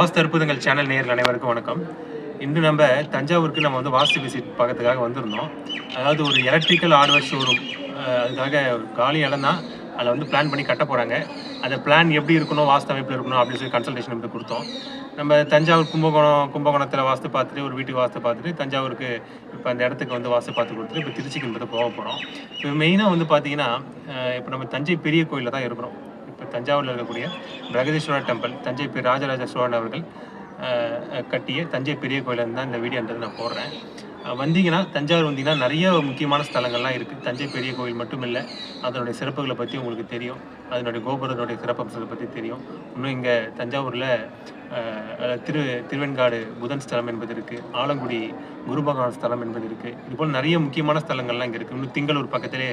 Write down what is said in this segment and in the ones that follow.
வாஸ்து அற்புதங்கள் சேனல் நேரில் அனைவருக்கும் வணக்கம். இன்று நம்ம தஞ்சாவூருக்கு நம்ம வந்து வாஸ்து விசிட் பார்க்கறதுக்காக வந்திருந்தோம். அதாவது ஒரு எலக்ட்ரிக்கல் ஹார்ட்வேர் ஷோரூம் அதுக்காக காலி இடம் தான். அதில் வந்து பிளான் பண்ணி கட்ட போகிறாங்க அந்த பிளான் எப்படி இருக்கணும் வாஸ்து அமைப்பில் இருக்கணும் அப்படின்னு சொல்லி கன்சல்டேஷன் வந்து கொடுத்தோம். நம்ம தஞ்சாவூர் கும்பகோணம் கும்பகோணத்தில் வாஸ்து பார்த்துட்டு ஒரு வீட்டுக்கு வாஸ்து பார்த்துட்டு தஞ்சாவூருக்கு இப்போ அந்த இடத்துக்கு வந்து வாஸ்து பார்த்து கொடுத்துட்டு இப்போ திருச்சிக்கு என்பது போக போகிறோம் இப்போ மெயினாக வந்து பார்த்தீங்கன்னா இப்போ நம்ம தஞ்சை பெரிய கோயிலில் தான் இருக்கிறோம். இப்போ தஞ்சாவூரில் இருக்கக்கூடிய பிரகதீஸ்வரர் டெம்பிள் தஞ்சை பெரிய ராஜராஜ சோழன் அவர்கள் கட்டிய தஞ்சை பெரிய கோயிலில் தான் இந்த வீடியோன்றது நான் போடுறேன். வந்தீங்கன்னா தஞ்சாவூர் வந்தீங்கன்னா நிறைய முக்கியமான ஸ்தலங்கள்லாம் இருக்குது தஞ்சை பெரிய கோயில் மட்டும் இல்லை அதனுடைய சிறப்புகளை பற்றி உங்களுக்கு தெரியும். அதனுடைய கோபுரனுடைய சிறப்பம்சத்தை பற்றி தெரியும். இன்னும் இங்கே தஞ்சாவூரில் திரு திருவெண்காடு புதன் ஸ்தலம் என்பது இருக்குது ஆலங்குடி குருபகவான் ஸ்தலம் என்பது இருக்குது இதுபோல் நிறைய முக்கியமான ஸ்தலங்கள்லாம் இங்கே இருக்குது இன்னும் திங்களூர் பக்கத்திலே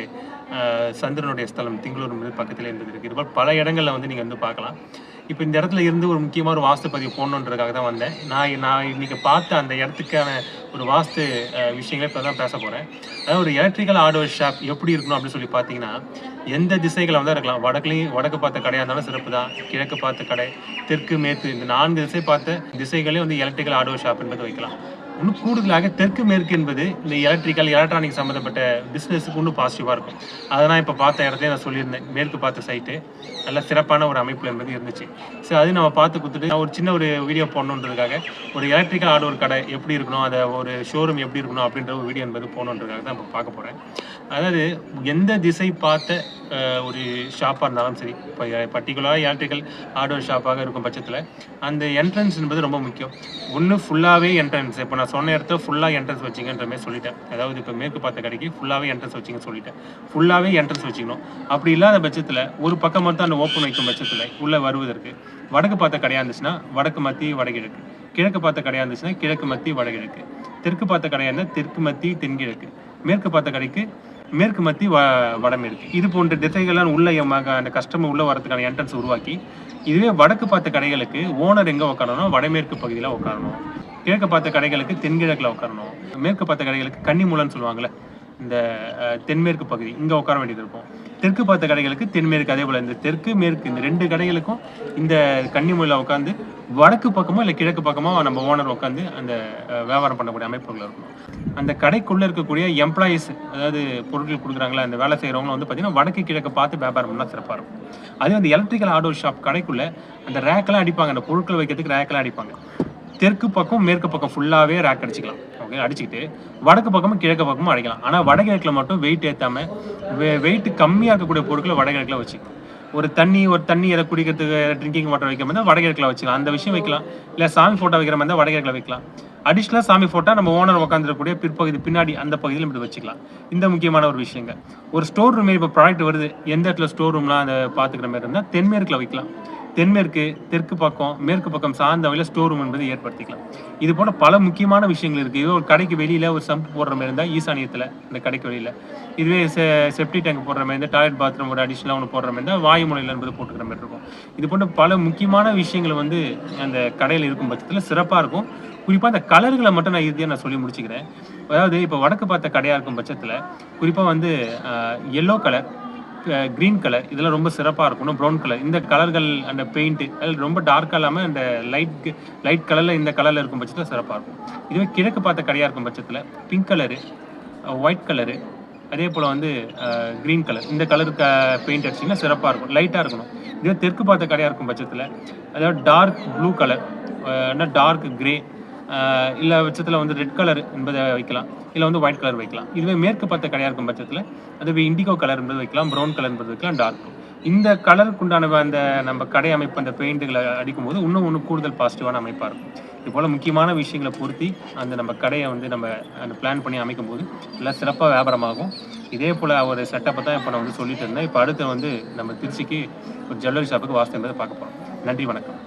சந்திரனுடைய ஸ்தலம் திங்களூர் என்பது பக்கத்திலே என்பது இருக்குது இதுபோல் பல இடங்களில் வந்து நீங்கள் வந்து பார்க்கலாம். இப்போ இந்த இடத்துல இருந்து ஒரு முக்கியமான ஒரு வாஸ்து பதிவு போடணுன்றதுக்காக தான் வந்தேன். நான் நான் இன்றைக்கி பார்த்த அந்த இடத்துக்கான ஒரு வாஸ்து விஷயங்களை இப்போ தான் பேச போகிறேன் அதாவது ஒரு எலக்ட்ரிக்கல் ஹார்ட்வேர் ஷாப் எப்படி இருக்கணும் அப்படின்னு சொல்லி பார்த்தீங்கன்னா எந்த திசைகளை வந்து இருக்கலாம். வடக்குலையும் வடக்கு பார்த்த கடையாக இருந்தாலும் சிறப்பு தான். கிழக்கு பார்த்த கடை தெற்கு மேற்கு இந்த நான்கு திசை பார்த்த திசைகளே வந்து எலக்ட்ரிக்கல் ஆடோ ஷாப் என்பது வைக்கலாம். இன்னும் கூடுதலாக தெற்கு மேற்கு என்பது இந்த எலக்ட்ரிக்கல் எலக்ட்ரானிக் சம்மந்தப்பட்ட பிஸ்னஸுக்கு இன்னும் பாசிட்டிவாக இருக்கும். அதை நான் இப்போ பார்த்த இடத்தையும் நான் சொல்லியிருந்தேன். மேற்கு பார்த்த சைட்டு நல்ல சிறப்பான ஒரு அமைப்பு என்பது இருந்துச்சு. ஸோ அது நம்ம பார்த்து கொடுத்துட்டு நான் ஒரு சின்ன ஒரு வீடியோ போடணுன்றதுக்காக ஒரு எலக்ட்ரிக்கல் ஆர்டர் கடை எப்படி இருக்கணும் அதை ஒரு ஷோரூம் எப்படி இருக்கணும் அப்படின்ற ஒரு வீடியோ என்பது போகணுன்றதுக்காக தான் இப்போ பார்க்க போகிறேன் அதாவது எந்த திசை பார்த்த ஒரு ஷாப்பாக இருந்தாலும் சரி. இப்போ பர்டிகுலராக எலக்ட்ரிக்கல் ஹார்ட்வேர் ஷாப்பாக இருக்கும் பட்சத்தில் அந்த என்ட்ரன்ஸ் என்பது ரொம்ப முக்கியம். ஒன்று ஃபுல்லாகவே என்ட்ரன்ஸ் இப்போ நான் சொன்ன இடத்துல ஃபுல்லாக என்ட்ரன்ஸ் வச்சிங்கன்ற மாதிரி சொல்லிட்டேன். அதாவது இப்போ மேற்கு பார்த்த கடைக்கு ஃபுல்லாகவே என்ட்ரன்ஸ் வச்சிங்க சொல்லிட்டேன். ஃபுல்லாகவே என்ட்ரன்ஸ் வச்சுக்கணும். அப்படி இல்லாத பட்சத்தில் ஒரு பக்கம் மட்டும் அந்த ஓப்பன் வைக்கும் பட்சத்தில் உள்ளே வருவதற்கு வடக்கு பார்த்த கடையாக இருந்துச்சுன்னா வடக்கு மத்தி வடகிழக்கு. கிழக்கு பார்த்த கடையாக இருந்துச்சுன்னா கிழக்கு மத்தி வடகிழக்கு. தெற்கு பார்த்த கடையாக இருந்தால் தெற்கு மத்தி தென்கிழக்கு. மேற்கு பார்த்த கடைக்கு மேற்கு மத்தி வ வடமேற்கு இது போன்ற திசைகள்லாம் உள்ள அந்த கஸ்டமர் உள்ளே வரதுக்கான என்ட்ரன்ஸ் உருவாக்கி இதுவே வடக்கு பார்த்த கடைகளுக்கு ஓனர் எங்கே உட்காரணும் வடமேற்கு பகுதியில் உட்காரணும் கிழக்கு பார்த்த கடைகளுக்கு தென்கிழக்கில் உட்காரணும் மேற்கு பார்த்த கடைகளுக்கு கன்னிமூலன்னு சொல்லுவாங்கள்ல இந்த தென்மேற்கு பகுதி இங்கே உட்கார வேண்டியது இருக்கும். தெற்கு பார்த்த கடைகளுக்கு தென்மேற்கு அதே போல் இந்த தெற்கு மேற்கு இந்த ரெண்டு கடைகளுக்கும் இந்த கன்னிமொழியில் உட்காந்து வடக்கு பக்கமோ இல்லை கிழக்கு பக்கமோ நம்ம ஓனர் உட்காந்து அந்த வியாபாரம் பண்ணக்கூடிய அமைப்புகள் இருக்கும். அந்த கடைக்குள்ளே இருக்கக்கூடிய எம்ப்ளாயீஸ் அதாவது பொருட்கள் கொடுக்குறாங்களா அந்த வேலை செய்கிறவங்களும் வந்து பார்த்தீங்கன்னா வடக்கு கிழக்கு பார்த்து வியாபாரம் பண்ணால் சிறப்பாக இருக்கும். அதே வந்து எலக்ட்ரிக்கல் ஆட்டோ ஷாப் கடைக்குள்ளே அந்த ரேக்கெல்லாம் அடிப்பாங்க. அந்த பொருட்கள் வைக்கிறதுக்கு ரேக்கெல்லாம் அடிப்பாங்க. தெற்கு பக்கம் மேற்கு பக்கம் ஃபுல்லாகவே ரேக் அடிச்சிக்கலாம். ஓகே அடிச்சுக்கிட்டு வடக்கு பக்கமும் கிழக்கு பக்கமும் அடிக்கலாம். ஆனால் வடகிழக்கில் மட்டும் வெயிட் ஏற்றாமல் வெ வெயிட் கம்மியாக இருக்கக்கூடிய பொருட்களை வடகிழக்கில் வச்சுக்கலாம் ஒரு தண்ணி ஒரு தண்ணி எதை குடிக்கிறதுக்கு ட்ரிங்கிங் வாட்டர் வைக்கிற மாதிரி வடகிழக்கில் வச்சுக்கலாம். அந்த விஷயம் வைக்கலாம். இல்லை சாமி ஃபோட்டோ வைக்கிற மாதிரி வடகிழக்கில் வைக்கலாம். அடிஷ்னலாக சாமி ஃபோட்டோ நம்ம ஓனர் உட்காந்துருக்கக்கூடிய பிற்பகுதி பின்னாடி அந்த பகுதியில் இப்படி வச்சுக்கலாம். இந்த முக்கியமான ஒரு விஷயங்க. ஒரு ஸ்டோர் ரூம் இப்போ ப்ராடக்ட் வருது. எந்த இடத்துல ஸ்டோர் ரூம்லாம் அதை பார்த்துக்கிற மாதிரி இருந்தால் தென்மேற்கில் வைக்கலாம். தென்மேற்கு தெற்கு பக்கம் மேற்கு பக்கம் சார்ந்த வகையில் ஸ்டோர் ரூம் என்பதை ஏற்படுத்திக்கலாம். இது போல பல முக்கியமான விஷயங்கள் இருக்குது இது ஒரு கடைக்கு வெளியில் ஒரு சம்ப் போடுற மாதிரி இருந்தால் ஈசானியத்தில் இந்த கடைக்கு வெளியில். இதுவே செ செப்டி டேங்க் போடுற மாதிரி இருந்தால் டாய்லெட் பாத்ரூம் ஒரு அடிஷனலாக ஒன்று போடுற மாதிரி இருந்தால் வாயு முனையில் என்பது போட்டுக்கிற மாதிரி இருக்கும். இது போன்ற பல முக்கியமான விஷயங்கள் வந்து அந்த கடையில் இருக்கும் பட்சத்தில் சிறப்பாக இருக்கும். குறிப்பாக அந்த கலர்களை மட்டும் நான் இறுதியாக நான் சொல்லி முடிச்சுக்கிறேன். அதாவது இப்போ வடக்கு பார்த்த கடையாக இருக்கும் பட்சத்தில் குறிப்பாக வந்து எல்லோ கலர் க்ரீன் கலர் இதெல்லாம் ரொம்ப சிறப்பாக இருக்கணும். ப்ரௌன் கலர் இந்த கலர்கள் அந்த பெயிண்ட்டு அது ரொம்ப டார்க்காக இல்லாமல் அந்த லைட் லைட் கலரில் இந்த கலரில் இருக்கும் பட்சத்தில் சிறப்பாக இருக்கும். இதுவே கிழக்கு பார்த்த கடையாக இருக்கும் பட்சத்தில் பிங்க் கலரு ஒயிட் கலரு அதே போல் வந்து க்ரீன் கலர் இந்த கலருக்கு பெயிண்ட் அடிச்சிங்கன்னா சிறப்பாக இருக்கும். லைட்டாக இருக்கணும். இதுவே தெற்கு பார்த்த கடையாக இருக்கும் பட்சத்தில் அதாவது dark blue colour dark grey இல்லை பட்சத்தில் வந்து ரெட் கலர் என்பதை வைக்கலாம். இல்லை வந்து ஒயிட் கலர் வைக்கலாம். இதுவே மேற்கு பார்த்த கடையாக இருக்கும் பட்சத்தில் அதுவே இண்டிகோ கலர் என்பது வைக்கலாம் ப்ரௌன் கலர் என்பது வைக்கலாம் டார்க் இந்த கலருக்கு உண்டான அந்த நம்ம கடை அமைப்பு அந்த பெயிண்ட்டுகளை அடிக்கும்போது இன்னும் ஒன்று கூடுதல் பாசிட்டிவான அமைப்பாக இருக்கும். இது போல் முக்கியமான விஷயங்களை பொருத்தி அந்த நம்ம கடையை வந்து நம்ம அந்த பிளான் பண்ணி அமைக்கும் போது நல்லா சிறப்பாக வியாபாரமாகும். இதே போல் ஒரு செட்டப்பை தான் இப்போ நான் வந்து சொல்லிட்டு இருந்தேன். இப்போ அடுத்து வந்து நம்ம திருச்சிக்கு ஒரு ஜுவல்லரி ஷாப்புக்கு வாஸ்து என்பதை பார்க்க போகிறோம் நன்றி வணக்கம்.